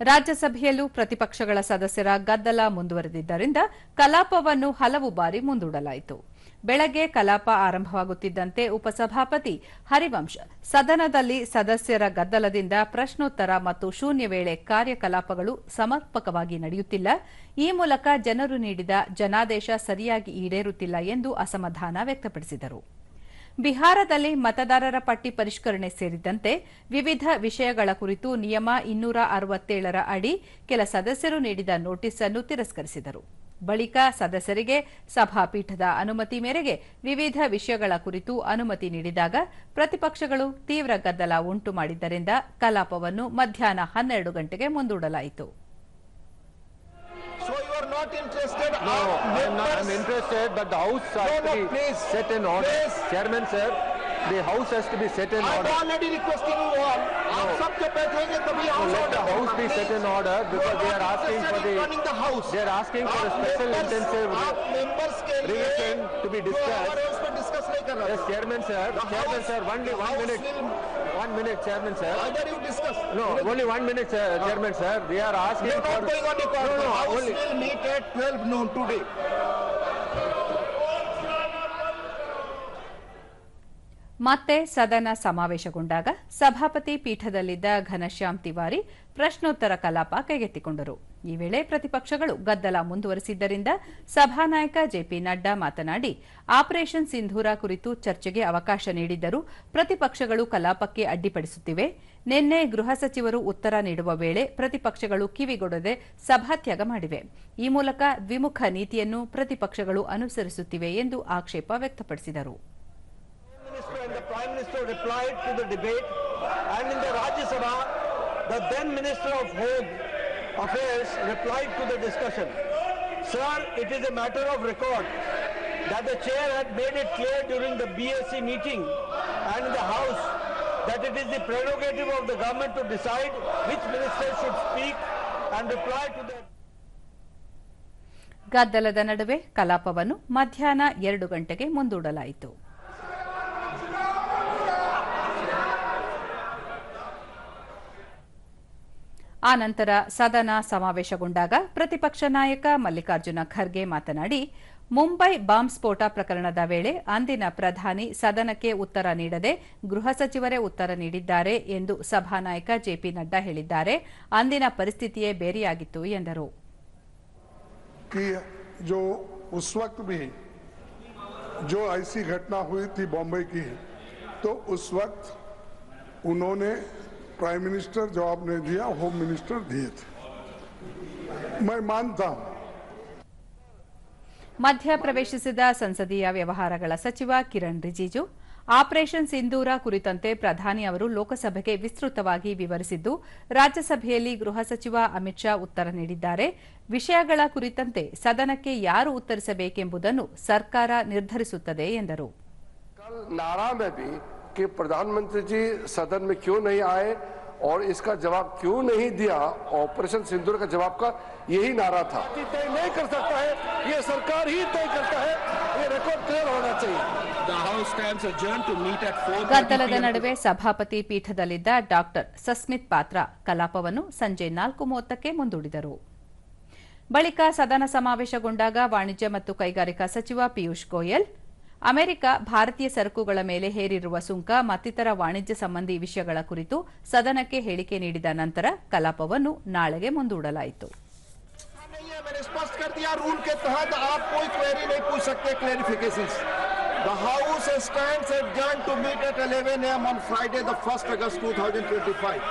ರಾಜ್ಯಸಭೆಯಲ್ಲೂ ಪ್ರತಿಪಕ್ಷಗಳ ಸದಸ್ಯರ ಗದ್ದಲ ಮುಂದುವರೆದಿದ್ದರಿಂದ ಕಲಾಪವನ್ನು ಹಲವು ಬಾರಿ ಮುಂದೂಡಲಾಯಿತು. ಬೆಳಗ್ಗೆ ಕಲಾಪ ಆರಂಭವಾಗುತ್ತಿದ್ದಂತೆ ಉಪಸಭಾಪತಿ ಹರಿವಂಶ್ ಸದನದಲ್ಲಿ ಸದಸ್ಯರ ಗದ್ದಲದಿಂದ ಪ್ರಶ್ನೋತ್ತರ ಮತ್ತು ಶೂನ್ಯ ವೇಳೆ ಕಾರ್ಯಕಲಾಪಗಳು ಸಮರ್ಪಕವಾಗಿ ನಡೆಯುತ್ತಿಲ್ಲ. ಈ ಮೂಲಕ ಜನರು ನೀಡಿದ ಜನಾದೇಶ ಸರಿಯಾಗಿ ಈಡೇರುತ್ತಿಲ್ಲ ಎಂದು ಅಸಮಾಧಾನ ವ್ಯಕ್ತಪಡಿಸಿದರು. ಬಿಹಾರದಲ್ಲಿ ಮತದಾರರ ಪಟ್ಟಿ ಪರಿಷ್ಕರಣೆ ಸೇರಿದಂತೆ ವಿವಿಧ ವಿಷಯಗಳ ಕುರಿತು ನಿಯಮ ಇನ್ನೂರ ಅರವತ್ತೇಳರ ಅಡಿ ಕೆಲ ಸದಸ್ಯರು ನೀಡಿದ ನೋಟಿಸ್ ಅನ್ನು ತಿರಸ್ಕರಿಸಿದರು. ಬಳಿಕ ಸದಸ್ಯರಿಗೆ ಸಭಾಪೀಠದ ಅನುಮತಿ ಮೇರೆಗೆ ವಿವಿಧ ವಿಷಯಗಳ ಕುರಿತು ಅನುಮತಿ ನೀಡಿದಾಗ ಪ್ರತಿಪಕ್ಷಗಳು ತೀವ್ರ ಗದ್ದಲ ಉಂಟು ಮಾಡಿದ್ದರಿಂದ ಕಲಾಪವನ್ನು ಮಧ್ಯಾಹ್ನ ಹನ್ನೆರಡು ಗಂಟೆಗೆ ಮುಂದೂಡಲಾಯಿತು. Not interested? No, I am not, I'm interested, but the house No, no, be please. set in order. Please. Chairman sir, the house has to be set in I'm order. already requesting you all. आप सब जब बैठेंगे तभी house let order the house be set in order because they are asking for the, the house. they are asking for a special intensive आप members के लिए revision to be discussed. हमारे उस पर discuss नहीं कर रहा Yes, Chairman sir, The Chairman sir, only the one minute, one minute, Chairman sir. Either you discuss. No, only one minute, sir, Chairman sir. We are We asking are for. not going on record. No, The no, house only. will meet at 12 noon today. ಮತ್ತೆ ಸದನ ಸಮಾವೇಶಗೊಂಡಾಗ ಸಭಾಪತಿ ಪೀಠದಲ್ಲಿದ್ದ ಘನಶ್ಯಾಮ್ ತಿವಾರಿ ಪ್ರಶ್ನೋತ್ತರ ಕಲಾಪ ಕೈಗೆತ್ತಿಕೊಂಡರು. ಈ ವೇಳೆ ಪ್ರತಿಪಕ್ಷಗಳು ಗದ್ದಲ ಮುಂದುವರೆಸಿದ್ದರಿಂದ ಸಭಾನಾಯಕ ಜೆಪಿ ನಡ್ಡಾ ಮಾತನಾಡಿ, ಆಪರೇಷನ್ ಸಿಂಧೂರ ಕುರಿತು ಚರ್ಚೆಗೆ ಅವಕಾಶ ನೀಡಿದ್ದರೂ ಪ್ರತಿಪಕ್ಷಗಳು ಕಲಾಪಕ್ಕೆ ಅಡ್ಡಿಪಡಿಸುತ್ತಿವೆ. ನಿನ್ನೆ ಗೃಹ ಸಚಿವರು ಉತ್ತರ ನೀಡುವ ವೇಳೆ ಪ್ರತಿಪಕ್ಷಗಳು ಕಿವಿಗೊಡದೆ ಸಭಾತ್ಯಾಗ ಮಾಡಿವೆ. ಈ ಮೂಲಕ ದ್ವಿಮುಖ ನೀತಿಯನ್ನು ಪ್ರತಿಪಕ್ಷಗಳು ಅನುಸರಿಸುತ್ತಿವೆ ಎಂದು ಆಕ್ಷೇಪ ವ್ಯಕ್ತಪಡಿಸಿದರು. Prime Minister replied to the debate and in the Rajya Sabha, the then Minister of Home Affairs replied to the discussion. Sir, it is a matter of record that the chair had made it clear during the BSc meeting and the House that it is the prerogative of the government to decide which minister should speak and reply to the ಗದ್ದಲದ ನಡುವೆ ಕಲಾಪವನ್ನು ಮಧ್ಯಾಹ್ನ ಎರಡು ಗಂಟೆಗೆ ಮುಂದೂಡಲಾಯಿತು ಆ ನಂತರ ಸದನ ಸಮಾವೇಶಗೊಂಡಾಗ ಪ್ರತಿಪಕ್ಷ ನಾಯಕ ಮಲ್ಲಿಕಾರ್ಜುನ ಖರ್ಗೆ ಮಾತನಾಡಿ ಮುಂಬೈ ಬಾಂಬ್ ಸ್ಫೋಟ ಪ್ರಕರಣದ ವೇಳೆ ಅಂದಿನ ಪ್ರಧಾನಿ ಸದನಕ್ಕೆ ಉತ್ತರ ನೀಡದೆ ಗೃಹ ಸಚಿವರೇ ಉತ್ತರ ನೀಡಿದ್ದಾರೆ ಎಂದು ಸಭಾನಾಯಕ ಜೆಪಿ ನಡ್ಡಾ ಹೇಳಿದ್ದಾರೆ ಅಂದಿನ ಪರಿಸ್ಥಿತಿಯೇ ಬೇರೆಯಾಗಿತ್ತು ಎಂದರು कि जो उस वक्त भी जो ऐसी घटना हुई थी बॉम्बे की तो उस वक्त उन्होंने प्राइम मिनिस्टर जवाब नहीं दिया होम मिनिस्टर दिए थे मैं मानता हूं ಮಧ್ಯ ಪ್ರವೇಶಿಸಿದ ಸಂಸದೀಯ ವ್ಯವಹಾರಗಳ ಸಚಿವ ಕಿರಣ್ ರಿಜಿಜು ಆಪರೇಷನ್ ಸಿಂಧೂರ ಕುರಿತಂತೆ ಪ್ರಧಾನಿ ಅವರು ಲೋಕಸಭೆಗೆ ವಿಸ್ತೃತವಾಗಿ ವಿವರಿಸಿದ್ದು ರಾಜ್ಯಸಭೆಯಲ್ಲಿ ಗೃಹ ಸಚಿವ ಅಮಿತ್ ಶಾ ಉತ್ತರ ನೀಡಿದ್ದಾರೆ ವಿಷಯಗಳ ಕುರಿತಂತೆ ಸದನಕ್ಕೆ ಯಾರು ಉತ್ತರಿಸಬೇಕೆಂಬುದನ್ನು ಸರ್ಕಾರ ನಿರ್ಧರಿಸುತ್ತದೆ ಎಂದರು कल नारा में भी कि प्रधानमंत्री जी सदन में क्यों नहीं आए और इसका जवाब क्यों नहीं दिया ऑपरेशन सिंदूर का जवाब का यही नारा था तय नहीं कर सकता है ये सरकार ही तय करता है ये रिकॉर्ड क्लियर होना चाहिए The house stands adjourned to meet at 4:30 ಗದ್ದಲದ PM. ನಡುವೆ ಸಭಾಪತಿ ಪೀಠದಲ್ಲಿದ್ದ ಡಾಕ್ಟರ್ ಸಸ್ಮಿತ್ ಪಾತ್ರ ಕಲಾಪವನ್ನು ಸಂಜೆ ನಾಲ್ಕು ಮೂವತ್ತಕ್ಕೆ ಮುಂದೂಡಿದರು ಬಳಿಕ ಸದನ ಸಮಾವೇಶಗೊಂಡಾಗ ವಾಣಿಜ್ಯ ಮತ್ತು ಕೈಗಾರಿಕಾ ಸಚಿವ ಪಿಯೂಷ್ ಗೋಯಲ್ ಅಮೆರಿಕ ಭಾರತೀಯ ಸರಕುಗಳ ಮೇಲೆ ಹೇರಿರುವ ಸುಂಕ ಮತ್ತಿತರ ವಾಣಿಜ್ಯ ಸಂಬಂಧಿ ವಿಷಯಗಳ ಕುರಿತು ಸದನಕ್ಕೆ ಹೇಳಿಕೆ ನೀಡಿದ ನಂತರ ಕಲಾಪವನ್ನು ನಾಳೆಗೆ ಮುಂದೂಡಲಾಯಿತು. ಫೈವ್